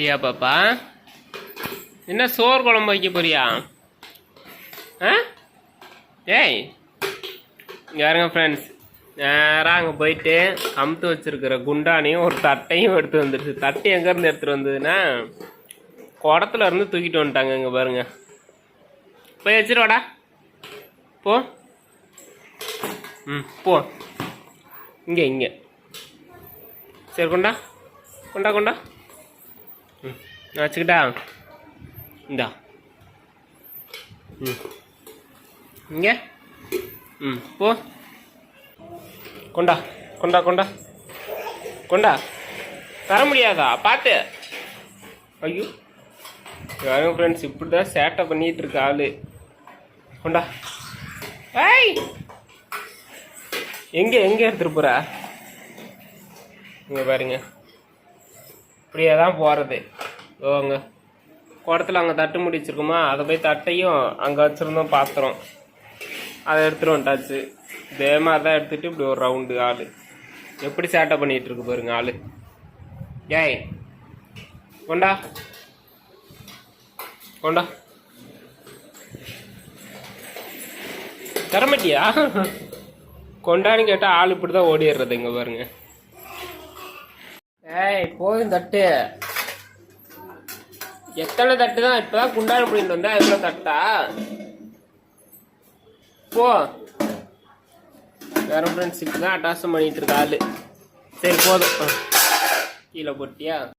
தியா பாப்பா? என்ன சோறு குழம்பு வைக்க போறியா? ஆ? ஏய் யாருங்க ஃப்ரெண்ட்ஸ் நேராக அங்கே போயிட்டு அமுத்து வச்சிருக்கிற குண்டானையும் ஒரு தட்டையும் எடுத்து வந்துடுச்சு தட்டு எங்கேருந்து எடுத்துகிட்டு வந்ததுன்னா குடத்துல இருந்து தூக்கிட்டு வந்துட்டாங்க இங்கே பாருங்க. போய் வச்சிருவாடா போ. ம் போ. இங்கே இங்கே. சரி கொண்டா. கொண்டா கொண்டா. ம் நான் வச்சுக்கிட்டா இந்தா ம் இங்கே ம் போ கொண்டா கொண்டா கொண்டா கொண்டா தர முடியாதா? பார்த்து ஐயோ. யாரும் ஃப்ரெண்ட்ஸ் இப்படி தான் சேட்டை பண்ணிட்டு இருக்க ஆளு. கொண்டா. ஏய்! எங்கே எங்கே எடுத்துட்டு போற? இங்கே பாருங்க. இப்படியே தான் போகிறது ஓங்க குடத்துல அங்கே தட்டு முடி வச்சிருக்கோமா அதை போய் தட்டையும் அங்கே வச்சுருந்தோம் பாத்திரம். அதை எடுத்துட்டு வந்துட்டாச்சு. இதே மாதிரி தான் எடுத்துகிட்டு இப்படி ஒரு ரவுண்டு ஆள். எப்படி சேட்டை பண்ணிகிட்டு இருக்கு பாருங்க ஆள். ஏய் கொண்டா. கொண்டா. தரமாட்டியா? கொண்டான்னு கேட்டால் ஆள் இப்படி தான் ஓடிடுறது இங்கே பாருங்கள் ஏய் போதும் தட்டு. எத்தனை தட்டு தான் இப்பதான் குண்டான பிடிட்டு வந்தா எவ்வளோ தட்டா? போ. வேற ஃப்ரெண்ட்ஸ் தான் அட்டாசம் பண்ணிட்டு இருக்க ஆளு. சரி போதும். கீழே போட்டியா?